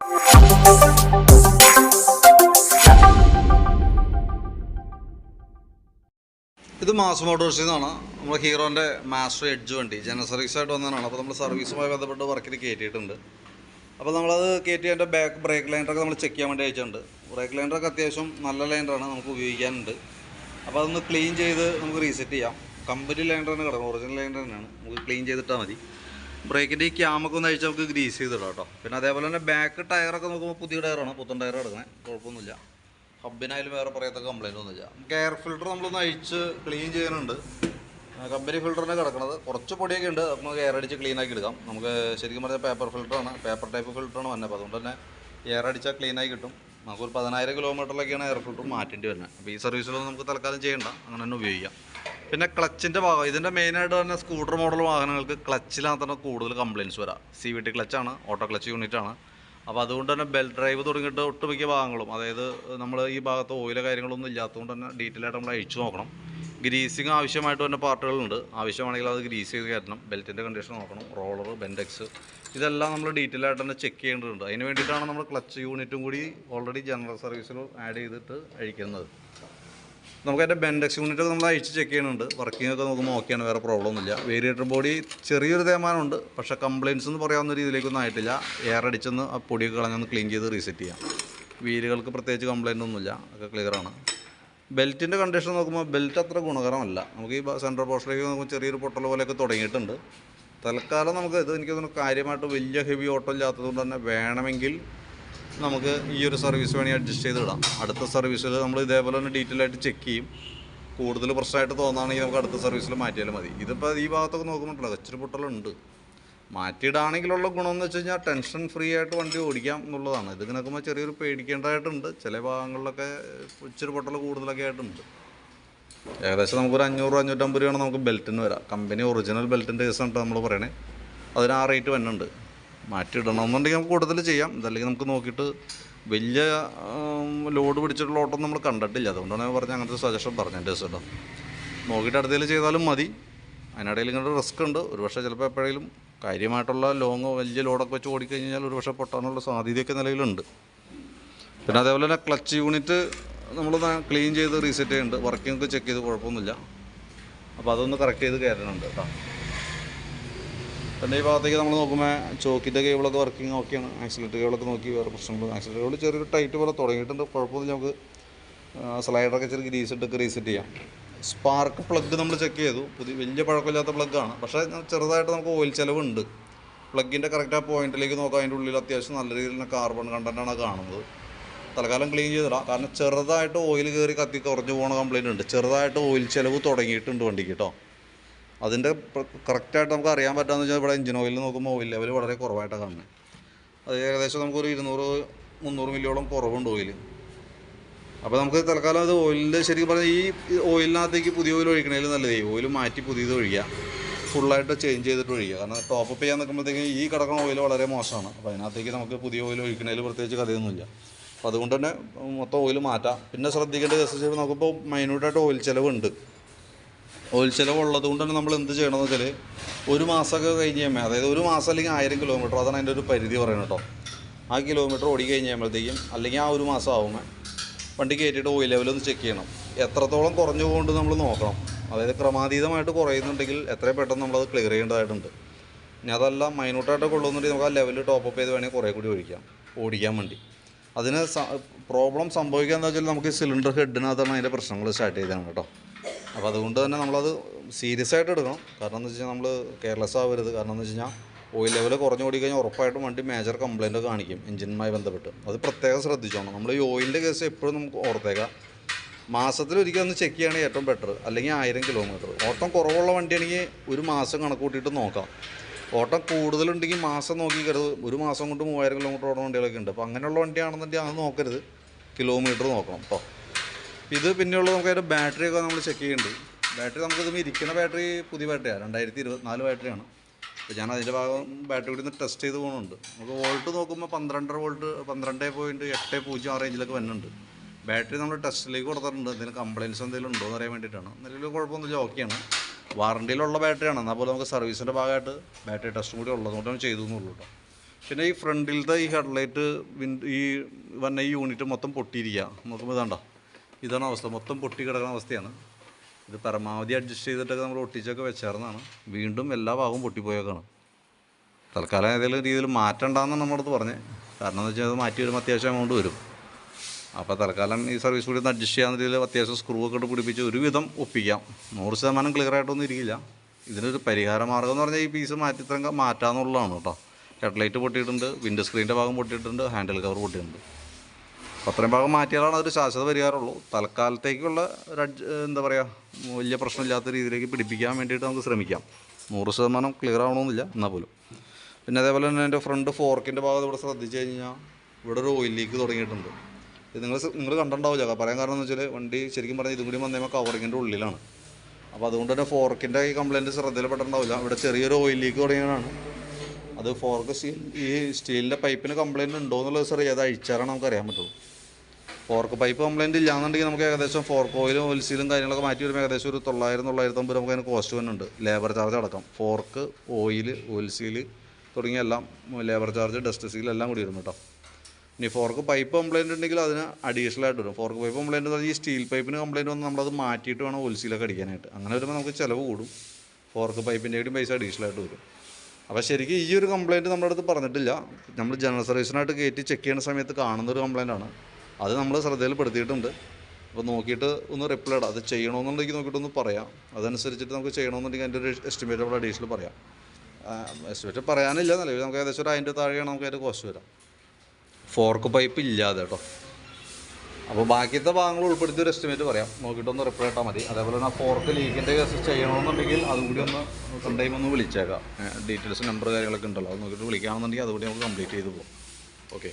ഇത് മാസ് മോട്ടോഴ്സിൽ നിന്നാണ് നമ്മൾ ഹീറോന്റെ മാസ്റ്റർ എഡ്ജ് വണ്ടി ജനറൽ സർവീസായിട്ട് വന്നതാണ്. അപ്പോൾ നമ്മൾ സർവീസുമായി ബന്ധപ്പെട്ട് വർക്കിൽ കയറ്റിയിട്ടുണ്ട് അപ്പോൾ നമ്മളത് കയറ്റി അതിന്റെ ബാക്ക് ബ്രേക്ക് ലൈൻഡറൊക്കെ നമ്മൾ ചെക്ക് ചെയ്യാൻ വേണ്ടി അയച്ചിട്ടുണ്ട്. ബ്രേക്ക് ലൈൻഡറൊക്കെ അത്യാവശ്യം നല്ല ലൈൻഡറാണ് നമുക്ക് ഉപയോഗിക്കാനുണ്ട്. അപ്പോൾ അതൊന്ന് ക്ലീൻ ചെയ്ത് നമുക്ക് റീസെറ്റ് ചെയ്യാം. കമ്പനി ലൈൻഡർ തന്നെ കിടക്കും. ഒറിജിനൽ ലൈൻഡർ തന്നെയാണ്. നമുക്ക് ക്ലീൻ ചെയ്തിട്ടാൽ മതി. ബ്രേക്കിന്റെ ഈ ക്യാമൊക്കെ ഒന്ന് അഴിച്ച് നമുക്ക് ഗ്രീസ് ചെയ്തിടാം കേട്ടോ. പിന്നെ അതേപോലെ തന്നെ ബാക്ക് ടയറൊക്കെ നോക്കുമ്പോൾ പുതിയ ടയറാണ് പുത്തൻ ടയർ കിടക്കുന്നത് കുഴപ്പമൊന്നുമില്ല. ഹബിനായാലും വേറെ പറയത്ത കംപ്ലൈന്റ് ഒന്നുമില്ല. നമുക്ക് എയർ ഫിൽറ്റർ നമ്മളൊന്ന് അഴിച്ച് ക്ലീൻ ചെയ്യാനുണ്ട് കമ്പനി ഫിൽറ്ററിന് കിടക്കുന്നത് കുറച്ച് പൊടിയൊക്കെ ഉണ്ട്. നമുക്ക് എയർ അടിച്ച് ക്ലീൻ ആക്കി എടുക്കാം. നമുക്ക് ശരിക്കും പറഞ്ഞാൽ പേപ്പർ ഫിൽറ്ററാണ് പേപ്പർ ടൈപ്പ് ഫിൽറ്ററാണ് വന്നത് അപ്പോൾ അതുകൊണ്ട് തന്നെ എയർ അടിച്ചാൽ ക്ലീൻ ആയി കിട്ടും. നമുക്കൊരു പതിനായിരം കിലോമീറ്ററിലൊക്കെയാണ് എയർ ഫിൽറ്റർ മാറ്റേണ്ടി വരുന്നത് അപ്പോൾ ഈ സർവീസിലൊന്നും നമുക്ക് തൽക്കാലം ചെയ്യണ്ട. അങ്ങനെ തന്നെ ഉപയോഗിക്കാം. പിന്നെ ക്ലച്ചിന്റെ ഭാഗം. ഇതിന്റെ മെയിനായിട്ട് തന്നെ സ്കൂട്ടർ മോഡൽ വാഹനങ്ങൾക്ക് ക്ലച്ചിലാണ് തന്നെ കൂടുതൽ കംപ്ലയിൻസ് വരാം. സി വി ടി ക്ലച്ചാണ് ഓട്ടോ ക്ലച്ച് യൂണിറ്റാണ് അപ്പോൾ അതുകൊണ്ട് തന്നെ ബെൽറ്റ് ഡ്രൈവ് തുടങ്ങിയിട്ട് ഒട്ടുമിക്ക ഭാഗങ്ങളും അതായത് നമ്മൾ ഈ ഭാഗത്ത് ഓയില കാര്യങ്ങളൊന്നും ഇല്ലാത്തതുകൊണ്ട് തന്നെ ഡീറ്റെയിൽ ആയിട്ട് നമ്മൾ അഴിച്ചു നോക്കണം. ഗ്രീസിങ് ആവശ്യമായിട്ട് തന്നെ പാർട്ടുകളുണ്ട്. ആവശ്യമാണെങ്കിൽ അത് ഗ്രീസ് ചെയ്ത് കയറ്റണം. ബെൽറ്റിന്റെ കണ്ടീഷൻ നോക്കണം. റോളർ ബെൻഡെക്സ് ഇതെല്ലാം നമ്മൾ ഡീറ്റെയിൽ ആയിട്ട് തന്നെ ചെക്ക് ചെയ്യേണ്ടതുണ്ട്. അതിന് വേണ്ടിയിട്ടാണ് നമ്മൾ ക്ലച്ച് യൂണിറ്റും കൂടി ഓൾറെഡി ജനറൽ സർവീസിൽ ആഡ് ചെയ്തിട്ട് അഴിക്കുന്നത്. നമുക്ക് അതിന്റെ ബെൻഡെക്സ് യൂണിറ്റ് നമ്മൾ അഴിച്ച് ചെക്ക് ചെയ്യുന്നുണ്ട്. വർക്കിംഗ് ഒക്കെ നമുക്ക് നോക്കിയാണ് വേറെ പ്രോബ്ലം ഒന്നുമില്ല. വേരിയേറ്റർ ബോഡി ചെറിയൊരു തേമാനമുണ്ട് പക്ഷേ കംപ്ലയിൻസ് എന്ന് പറയാവുന്ന രീതിയിലേക്കൊന്നും ആയിട്ടില്ല. എയർ അടിച്ചൊന്ന് ആ പൊടിയൊക്കെ കളഞ്ഞൊന്ന് ക്ലീൻ ചെയ്ത് റീസെറ്റ് ചെയ്യാം. വീലുകൾക്ക് പ്രത്യേകിച്ച് കംപ്ലയിന്റ് ഒന്നുമില്ല. ഒക്കെ ക്ലിയറാണ് ബെൽറ്റിന്റെ കണ്ടീഷൻ നോക്കുമ്പോൾ ബെൽറ്റ് അത്ര ഗുണകരമല്ല. നമുക്ക് ഈ സെൻട്രൽ പോർഷനിലേക്ക് നോക്കുമ്പോൾ ചെറിയൊരു പൊട്ടൽ പോലെയൊക്കെ തുടങ്ങിയിട്ടുണ്ട്. തൽക്കാലം നമുക്ക് ഇത് എനിക്ക് കാര്യമായിട്ട് വലിയ ഹെവി ഓട്ടം ഇല്ലാത്തതുകൊണ്ട് തന്നെ വേണമെങ്കിൽ നമുക്ക് ഈ ഒരു സർവീസ് വേണമെങ്കിൽ അഡ്ജസ്റ്റ് ചെയ്ത് ഇടാം. അടുത്ത സർവീസിൽ നമ്മൾ ഇതേപോലെ തന്നെ ഡീറ്റെയിൽ ആയിട്ട് ചെക്ക് ചെയ്യും. കൂടുതൽ പ്രശ്നമായിട്ട് തോന്നുകയാണെങ്കിൽ നമുക്ക് അടുത്ത സർവീസിൽ മാറ്റിയാലും മതി. ഇതിപ്പോൾ ഈ ഭാഗത്തൊക്കെ നോക്കുമ്പോഴല്ലോ ഇച്ചിരി പൊട്ടലുണ്ട്. മാറ്റിയിടാണെങ്കിലുള്ള ഗുണമെന്ന് വെച്ച് കഴിഞ്ഞാൽ ടെൻഷൻ ഫ്രീ ആയിട്ട് വണ്ടി ഓടിക്കാം എന്നുള്ളതാണ്. ഇത് നോക്കുമ്പോൾ ചെറിയൊരു പേടിക്കേണ്ടതായിട്ടുണ്ട്. ചില ഭാഗങ്ങളിലൊക്കെ ഇച്ചിരി പൊട്ടൽ കൂടുതലൊക്കെ ആയിട്ടുണ്ട്. ഏകദേശം നമുക്കൊരു അഞ്ഞൂറ് അഞ്ഞൂറ്റമ്പത് രൂപയാണ് നമുക്ക് ബെൽറ്റിന് വരാം. കമ്പനി ഒറിജിനൽ ബെൽറ്റിന്റെ കേസാണ് നമ്മൾ പറയണേ. അതിന് ആ റേറ്റ് വരുന്നുണ്ട് മാറ്റിയിടണമെന്നുണ്ടെങ്കിൽ നമുക്ക് കൂടുതൽ ചെയ്യാം. ഇതല്ലെങ്കിൽ നമുക്ക് നോക്കിയിട്ട് വലിയ ലോഡ് പിടിച്ചിട്ടുള്ള ഓട്ടം നമ്മൾ കണ്ടിട്ടില്ല. അതുകൊണ്ടാണ് ഞാൻ പറഞ്ഞത് അങ്ങനത്തെ സജഷൻ പറഞ്ഞത് എന്റെ ദിവസം നോക്കിയിട്ട് അടുത്തേൽ ചെയ്താലും മതി. അതിനിടയിൽ ഇങ്ങനെ റിസ്ക് ഉണ്ട്. ഒരുപക്ഷെ ചിലപ്പോൾ എപ്പോഴെങ്കിലും കാര്യമായിട്ടുള്ള ലോങ് വലിയ ലോഡൊക്കെ വെച്ച് ഓടിക്കഴിഞ്ഞാൽ ഒരുപക്ഷെ പൊട്ടാനുള്ള സാധ്യതയൊക്കെ നിലവിലുണ്ട്. പിന്നെ അതേപോലെ തന്നെ ക്ലച്ച് യൂണിറ്റ് നമ്മൾ ക്ലീൻ ചെയ്ത് റീസെറ്റ് ചെയ്യുന്നുണ്ട്. വർക്കിംഗ് ഒക്കെ ചെക്ക് ചെയ്ത് കുഴപ്പമൊന്നുമില്ല. അപ്പോൾ അതൊന്ന് കറക്റ്റ് ചെയ്ത് കയറുന്നുണ്ട് കേട്ടോ. പിന്നെ ഈ ഭാഗത്തേക്ക് നമ്മൾ നോക്കുമ്പോൾ ചോക്കിന്റെ കേബിളൊക്കെ വർക്കിംഗ് ഓക്കെയാണ് ആക്സിലേറ്റർ കേബിളൊക്കെ നോക്കി വേറെ പ്രശ്നങ്ങൾ ആക്സിലേറ്റർ കേബിൾ ചെറിയൊരു ടൈറ്റ് പോലെ തുടങ്ങിയിട്ടുണ്ട്. കുഴപ്പമൊന്നും നമുക്ക് സ്ലൈഡറൊക്കെ ചെറിയ ഗ്രീസ് ഇട്ടൊക്കെ റീസെറ്റ് ചെയ്യാം. സ്പാർക്ക് പ്ലഗ് നമ്മൾ ചെക്ക് ചെയ്തു. പുതിയ വലിയ പഴക്കമില്ലാത്ത പ്ലഗ്ഗാണ് പക്ഷേ ചെറുതായിട്ട് നമുക്ക് ഓയിൽ ചിലവുണ്ട്. പ്ലഗിന്റെ കറക്റ്റ് ആ പോയിന്റിലേക്ക് നോക്കാം. അതിന്റെ ഉള്ളിൽ അത്യാവശ്യം നല്ല രീതിയിൽ തന്നെ കാർബൺ കണ്ടന്റാണ് കാണുന്നത്. തൽക്കാലം ക്ലീൻ ചെയ്തിടാം. കാരണം ചെറുതായിട്ട് ഓയിൽ കയറി കത്തി കുറഞ്ഞു പോകുന്ന കംപ്ലയിന്റ് ഉണ്ട്. ചെറുതായിട്ട് ഓയിൽ ചിലവ് തുടങ്ങിയിട്ടുണ്ട് വണ്ടിക്ക് കേട്ടോ അതിന്റെ കറക്റ്റായിട്ട് നമുക്ക് അറിയാൻ പറ്റാന്ന് വെച്ചാൽ ഇവിടെ എഞ്ചിൻ ഓയിൽ നോക്കുമ്പോൾ ഓയിൽ ലെവൽ വളരെ കുറവായിട്ടാണ് കാണുന്നത്. അത് ഏകദേശം നമുക്കൊരു ഇരുന്നൂറ് മുന്നൂറ് മില്ലിയോളം കുറവുണ്ട് ഓയിൽ അപ്പോൾ നമുക്ക് തൽക്കാലം അത് ഓയിലിന്റെ ശരിക്കും പറഞ്ഞാൽ ഈ ഓയിലിനകത്തേക്ക് പുതിയ ഓയിൽ ഒഴിക്കണേൽ നല്ലത്. ഓയിൽ മാറ്റി പുതിയത് ഒഴിക്കുക. ഫുള്ളായിട്ട് ചേഞ്ച് ചെയ്തിട്ട് ഒഴിക്കുക. കാരണം ടോപ്പ് അപ്പ് ചെയ്യാൻ നിൽക്കുമ്പോഴത്തേക്കും ഈ കിടക്കുന്ന ഓയിൽ വളരെ മോശമാണ്. അപ്പോൾ അതിനകത്തേക്ക് നമുക്ക് പുതിയ ഓയിൽ ഒഴിക്കണേൽ പ്രത്യേകിച്ച് കഥയൊന്നുമില്ല. അപ്പോൾ അതുകൊണ്ട് തന്നെ മൊത്തം ഓയിൽ മാറ്റാം. പിന്നെ ശ്രദ്ധിക്കേണ്ട കേസ് നോക്കുമ്പോൾ മൈന്യൂട്ടായിട്ട് ഓയിൽ ചിലവുണ്ട്. ഓയിൽ ചിലവ് ഉള്ളത് കൊണ്ട് തന്നെ നമ്മൾ എന്ത് ചെയ്യണമെന്ന് വെച്ചാൽ ഒരു മാസമൊക്കെ കഴിഞ്ഞ് കഴിയുമ്പോൾ അതായത് ഒരു മാസം അല്ലെങ്കിൽ ആയിരം കിലോമീറ്റർ അതാണ് അതിന്റെ ഒരു പരിധി പറയുന്നത് കേട്ടോ. ആ കിലോമീറ്റർ ഓടി കഴിഞ്ഞ് കഴിയുമ്പോഴത്തേക്കും അല്ലെങ്കിൽ ആ ഒരു മാസം ആകുമ്പോൾ വണ്ടി കയറ്റിയിട്ട് ഓയിൽ ലെവൽ ഒന്ന് ചെക്ക് ചെയ്യണം. എത്രത്തോളം കുറഞ്ഞു പോകുന്നുണ്ട് നമ്മൾ നോക്കണം. അതായത് ക്രമാതീതമായിട്ട് കുറയുന്നുണ്ടെങ്കിൽ എത്രയും പെട്ടെന്ന് നമ്മളത് ക്ലിയർ ചെയ്യേണ്ടതായിട്ടുണ്ട്. ഇനി അതല്ല മൈനൂട്ടായിട്ടൊക്കെ ഉള്ളതെന്നുണ്ടെങ്കിൽ നമുക്ക് ആ ലെവൽ ടോപ്പ് അപ്പ് ചെയ്ത് വേണമെങ്കിൽ കുറേ കൂടി ഒഴിക്കാം ഓടിക്കാൻ വേണ്ടി. അതിന് പ്രോബ്ലം സംഭവിക്കുക എന്താ വെച്ചാൽ നമുക്ക് സിലിണ്ടർ ഹെഡിനകത്താണ് അതിന്റെ പ്രശ്നങ്ങൾ സ്റ്റാർട്ട് ചെയ്തതാണ് കേട്ടോ. അപ്പോൾ അതുകൊണ്ട് തന്നെ നമ്മളത് സീരിയസ് ആയിട്ട് എടുക്കണം. കാരണം എന്ന് വെച്ച് കഴിഞ്ഞാൽ നമ്മൾ കെയർലെസ് ആവരുത്. കാരണം എന്ന് വെച്ച് കഴിഞ്ഞാൽ ഓയിൽ ലെവൽ കുറഞ്ഞു ഓടിക്കഴിഞ്ഞാൽ ഉറപ്പായിട്ടും വണ്ടി മേജർ കംപ്ലയിന്റ് കാണിക്കും എഞ്ചിനുമായി ബന്ധപ്പെട്ട്. അത് പ്രത്യേകം ശ്രദ്ധിച്ചോണം. നമ്മൾ ഈ ഓയിലിന്റെ കേസ് എപ്പോഴും നമുക്ക് ഓർത്തേക്കാം. മാസത്തിലൊരിക്കൽ ഒന്ന് ചെക്ക് ചെയ്യുകയാണെങ്കിൽ ഏറ്റവും ബെറ്റർ അല്ലെങ്കിൽ ആയിരം കിലോമീറ്റർ ഓട്ടം കുറവുള്ള വണ്ടിയാണെങ്കിൽ ഒരു മാസം കണക്ക് കൂട്ടിയിട്ട് നോക്കാം. ഓട്ടം കൂടുതലുണ്ടെങ്കിൽ മാസം നോക്കിക്കരുത് ഒരു മാസം കൊണ്ട് മൂവായിരം കിലോമീറ്റർ ഓടുന്ന വണ്ടികളൊക്കെ ഉണ്ട്. അപ്പോൾ അങ്ങനെയുള്ള വണ്ടിയാണെന്നുണ്ടെങ്കിൽ അത് നോക്കരുത്. കിലോമീറ്റർ നോക്കണം കേട്ടോ ഇത് പിന്നെയുള്ള നമുക്ക് അതിന്റെ ബാറ്ററി ഒക്കെ നമ്മൾ ചെക്ക് ചെയ്യുന്നുണ്ട് ബാറ്ററി നമുക്ക് ഇതും ഇരിക്കുന്ന ബാറ്ററി പുതിയ ബാറ്ററിയാണ് രണ്ടായിരത്തി ഇരുപത്തിനാല് ബാറ്ററിയാണ് അപ്പോൾ ഞാൻ അതിന്റെ ഭാഗം ബാറ്ററി കൂടി ഒന്ന് ടെസ്റ്റ് ചെയ്ത് പോകുന്നുണ്ട് നമുക്ക് വോൾട്ട് നോക്കുമ്പോൾ പന്ത്രണ്ടര വോൾട്ട് പന്ത്രണ്ട് പോയിന്റ് എട്ട് പൂജ്യം റേഞ്ചിലൊക്കെ വരുന്നുണ്ട്. ബാറ്ററി നമ്മൾ ടെസ്റ്റിലേക്ക് കൊടുത്തിട്ടുണ്ട്. എന്തെങ്കിലും കംപ്ലയിൻസ് എന്തെങ്കിലും ഉണ്ടോ എന്ന് അറിയാൻ വേണ്ടിയിട്ടാണ്. നിലവിൽ കുഴപ്പമൊന്നുമില്ല ഓക്കെയാണ് വാറണ്ടിയിലുള്ള ബാറ്ററിയാണ് എന്നാൽ പോലെ നമുക്ക് സർവീസിന്റെ ഭാഗമായിട്ട് ബാറ്ററി ടെസ്റ്റും കൂടി ഉള്ളതുകൊണ്ടാണ് ചെയ്തു എന്നുള്ളൂ കേട്ടോ പിന്നെ ഈ ഫ്രണ്ടിലത്തെ ഈ ഹെഡ്ലൈറ്റ് വിൻഡ് ഈ വന്ന ഈ യൂണിറ്റ് മൊത്തം പൊട്ടിയിരിക്കുക നോക്കുമ്പോൾ ഇതാണ്ട? ഇതാണ് അവസ്ഥ. മൊത്തം പൊട്ടി കിടക്കുന്ന അവസ്ഥയാണ്. ഇത് പരമാവധി അഡ്ജസ്റ്റ് ചെയ്തിട്ടൊക്കെ നമ്മൾ ഒട്ടിച്ചൊക്കെ വെച്ചേർന്നാണ് വീണ്ടും എല്ലാ ഭാഗവും പൊട്ടിപ്പോയേക്കാണ്. തൽക്കാലം ഏതെങ്കിലും രീതിയിൽ മാറ്റണ്ടെന്നാണ് നമ്മളടുത്ത് പറഞ്ഞത് കാരണം എന്ന് വെച്ചാൽ മാറ്റി വരുമ്പോൾ അത്യാവശ്യം എമൗണ്ട് വരും. അപ്പോൾ തൽക്കാലം ഈ സർവീസ് കൂടി ഒന്ന് അഡ്ജസ്റ്റ് ചെയ്യാൻ രീതിയിൽ അത്യാവശ്യം സ്ക്രൂ ഒക്കെ ഇട്ട് പിടിപ്പിച്ച് ഒരുവിധം ഒപ്പിക്കാം. നൂറ് ശതമാനം ക്ലിയർ ആയിട്ടൊന്നും ഇരിക്കില്ല. ഇതിനൊരു പരിഹാര മാർഗം എന്ന് പറഞ്ഞാൽ ഈ പീസ് മാറ്റി ഇത്രയും മാറ്റാന്നുള്ളതാണ് കേട്ടോ. ഹെഡ്ലൈറ്റ് പൊട്ടിയിട്ടുണ്ട് വിൻഡോ സ്ക്രീനിന്റെ ഭാഗം പൊട്ടിയിട്ടുണ്ട് ഹാൻഡിൽ കവർ പൊട്ടിയിട്ടുണ്ട്. അത്രയും ഭാഗം മാറ്റിയാലാണ് അതൊരു ശാശ്വത പരിഹാരമുള്ളൂ. തൽക്കാലത്തേക്കുള്ള എന്താ പറയുക വലിയ പ്രശ്നമില്ലാത്ത രീതിയിലേക്ക് പിടിപ്പിക്കാൻ വേണ്ടിയിട്ട് നമുക്ക് ശ്രമിക്കാം. നൂറ് ശതമാനം ക്ലിയർ ആവണമെന്നില്ല എന്നാൽ പോലും. പിന്നെ അതേപോലെ തന്നെ എന്റെ ഫ്രണ്ട് ഫോർക്കിന്റെ ഭാഗത്ത് ഇവിടെ ശ്രദ്ധിച്ചു കഴിഞ്ഞാൽ ഇവിടെ ഒരു ഓയിൽ ലീക്ക് തുടങ്ങിയിട്ടുണ്ട്. ഇത് നിങ്ങൾ നിങ്ങൾ കണ്ടിട്ടുണ്ടാവില്ല. പറയാൻ കാരണം എന്ന് വെച്ചാൽ വണ്ടി ശരിക്കും പറഞ്ഞാൽ ഇതും കൂടി വന്നേമ്പോൾ കവറിങ്ങിന്റെ ഉള്ളിലാണ്. അപ്പോൾ അതുകൊണ്ട് തന്നെ ഫോർക്കിന്റെ ഈ കംപ്ലയിന്റ് ശ്രദ്ധയിൽപ്പെട്ടിട്ടുണ്ടാവില്ല. ഇവിടെ ചെറിയൊരു ഓയിൽ ലീക്ക് തുടങ്ങിയതാണ്. അത് ഫോർക്ക് സ്റ്റീൽ ഈ സ്റ്റീലിന്റെ പൈപ്പിന് കംപ്ലയിന്റ് ഉണ്ടോ എന്നുള്ളത് സാറേ അത് അഴിച്ചാലാണ് നമുക്ക് അറിയാൻ പറ്റുള്ളൂ. ഫോർക്ക് പൈപ്പ് കംപ്ലയിന്റ് ഇല്ലാന്നുണ്ടെങ്കിൽ നമുക്ക് ഏകദേശം ഫോർക്ക് ഓയിലും ഓയിൽ സീലും കാര്യങ്ങളൊക്കെ മാറ്റി വരുമ്പോൾ ഏകദേശം ഒരു തൊള്ളായിരം തൊള്ളായിരത്തമ്പത് നമുക്ക് അതിന് കോസ്റ്റ് വരുന്നുണ്ട് ലേബർ ചാർജ് അടക്കം. ഫോർക്ക് ഓയിൽ ഓയിൽ സീൽ തുടങ്ങിയ എല്ലാം ലേബർ ചാർജ് ഡസ്റ്റ് സീൽ എല്ലാം കൂടി വരും കേട്ടോ. ഇനി ഫോർക്ക് പൈപ്പ് കംപ്ലൈന്റ് ഉണ്ടെങ്കിൽ അതിന് അഡീഷണൽ ആയിട്ട് വരും ഫോർക്ക് പൈപ്പ് കംപ്ലൈന്റ് എന്ന് പറഞ്ഞാൽ ഈ സ്റ്റീൽ പൈപ്പിന് കംപ്ലൈന്റ് വന്ന് നമ്മളത് മാറ്റിയിട്ട് വേണം ഓയിൽ അടിക്കാനായിട്ട്. അങ്ങനെ വരുമ്പോൾ നമുക്ക് ചിലവ് കൂടും. ഫോർക്ക് പൈപ്പിന്റെ കൂടി പൈസ അഡീഷണൽ ആയിട്ട് വരും. അപ്പോൾ ശരിക്കും ഈ ഒരു കംപ്ലയിന്റ് നമ്മുടെ അടുത്ത് പറഞ്ഞിട്ടില്ല. നമ്മൾ ജനറൽ സർവീസിനായിട്ട് കയറ്റി ചെക്ക് ചെയ്യുന്ന സമയത്ത് കാണുന്ന ഒരു കംപ്ലയിന്റ് ആണ്. അത് നമ്മൾ ശ്രദ്ധയിൽപ്പെടുത്തിയിട്ടുണ്ട്. അപ്പോൾ നോക്കിയിട്ട് ഒന്ന് റിപ്ലൈ ഇടാം. അത് ചെയ്യണമെന്നുണ്ടെങ്കിൽ നോക്കിയിട്ടൊന്ന് പറയാം. അതനുസരിച്ചിട്ട് നമുക്ക് ചെയ്യണമെന്നുണ്ടെങ്കിൽ അതിന്റെ ഒരു എസ്റ്റിമേറ്റ് നമ്മൾ അഡീഷണൽ പറയാം. എസ്റ്റിമേറ്റ് പറയാനില്ല. നിലവിൽ നമുക്ക് ഏകദേശം ഒരു അതിന്റെ താഴെയാണ് നമുക്ക് അതിന്റെ കോസ്റ്റ് വരാം. ഫോർക്ക് പൈപ്പ് ഇല്ലാതെ കേട്ടോ അപ്പോൾ ബാക്കിയത്തെ ഭാഗങ്ങൾ ഉൾപ്പെടുത്തി ഒരു എസ്റ്റിമേറ്റ് പറയാം. നോക്കിയിട്ടൊന്ന് റിപ്ലൈ ഇട്ടാൽ മതി. അതേപോലെ തന്നെ ഫോർക്ക് ലീക്കിന്റെ കേസ് ചെയ്യണമെന്നുണ്ടെങ്കിൽ അതുകൂടി ഒന്ന് കണ്ടെയ്മ ഒന്ന് വിളിച്ചേക്കാം. ഡീറ്റെയിൽസ് നമ്പർ കാര്യങ്ങളൊക്കെ ഉണ്ടല്ലോ. അത് നോക്കിയിട്ട് വിളിക്കുകയാണെന്നുണ്ടെങ്കിൽ അതുകൂടി നമുക്ക് കംപ്ലീറ്റ് ചെയ്ത് പോകും ഓക്കെ